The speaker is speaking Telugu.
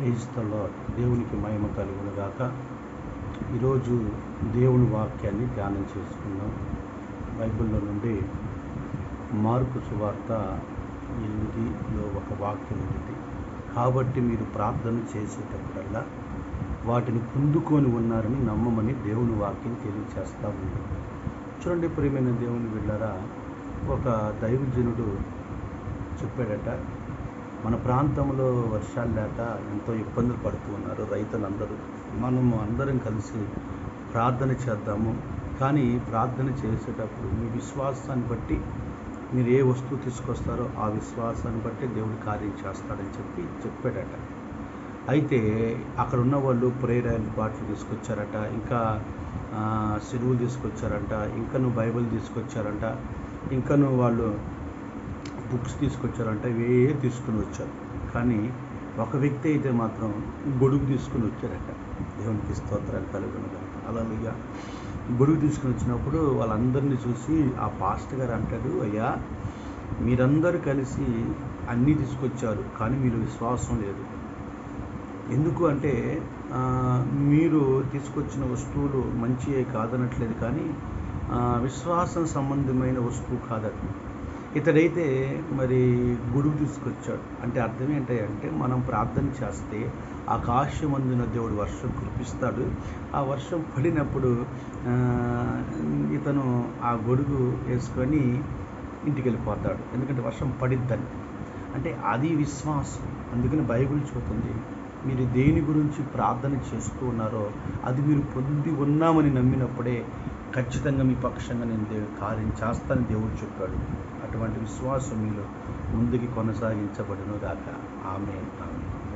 క్రైస్తలో దేవునికి మహిమ కలుగును గాక. ఈరోజు దేవుని వాక్యాన్ని ధ్యానం చేసుకుందాం. బైబిల్లో నుండి మార్పు సువార్త ఎనిమిదిలో ఒక వాక్యం ఉంది. కాబట్టి మీరు ప్రార్థన చేసేటప్పుడల్లా వాటిని పొందుకొని ఉన్నారని నమ్మమని దేవుని వాక్యం తెలియచేస్తూ ఉంది చూడండి ప్రియమైన దేవుని వెళ్ళారా ఒక దైవజనుడు చెప్పాడట మన ప్రాంతంలో వర్షాలు లేక ఎంతో ఇబ్బందులు పడుతూ ఉన్నారు రైతులందరూ. మనము అందరం కలిసి ప్రార్థన చేద్దాము. కానీ ప్రార్థన చేసేటప్పుడు మీ విశ్వాసాన్ని బట్టి మీరు ఏ వస్తువు తీసుకొస్తారో ఆ విశ్వాసాన్ని బట్టి దేవుడు కార్యం చేస్తాడని చెప్పి చెప్పాడట. అయితే అక్కడ ఉన్న వాళ్ళు ప్రేయర్ బాటిల్ తీసుకొచ్చారట. ఇంకా సిరువులు తీసుకొచ్చారంట. ఇంకను బైబిల్ తీసుకొచ్చారంట. ఇంకను వాళ్ళు బుక్స్ తీసుకొచ్చారంటే అవే తీసుకుని వచ్చారు. కానీ ఒక వ్యక్తి అయితే మాత్రం గొడుగు తీసుకుని వచ్చారట. దేవునికి స్తోత్రాలు కలుగును అలాగే గొడుగు తీసుకుని వచ్చినప్పుడు వాళ్ళందరినీ చూసి ఆ పాస్ట్ గారు అంటాడు అయ్యా మీరందరూ కలిసి అన్నీ తీసుకొచ్చారు కానీ మీరు విశ్వాసం లేదు. ఎందుకు అంటే మీరు తీసుకొచ్చిన వస్తువులు మంచియే కాదనట్లేదు కానీ విశ్వాసం సంబంధమైన వస్తువు కాదట. ఇతడైతే మరి గొడుగు తీసుకొచ్చాడు అంటే అర్థం ఏంటంటే మనం ప్రార్థన చేస్తే ఆకాశమందున దేవుడు వర్షం కురిపిస్తాడు. ఆ వర్షం పడినప్పుడు ఇతను ఆ గొడుగు వేసుకొని ఇంటికి వెళ్ళిపోతాడు ఎందుకంటే వర్షం పడిద్దని. అంటే అది విశ్వాసం. అందుకని బైబిల్ చూస్తుంది మీరు దేని గురించి ప్రార్థన చేస్తూ ఉన్నారో అది మీరు పొంది ఉన్నామని నమ్మినప్పుడే ఖచ్చితంగా మీ పక్షంగా నేను దేవుడు కార్యం చేస్తానని దేవుడు చెప్పాడు. అటువంటి విశ్వాసం మీలో ముందుకి కొనసాగించబడిన దాకా ఆమె ఆమె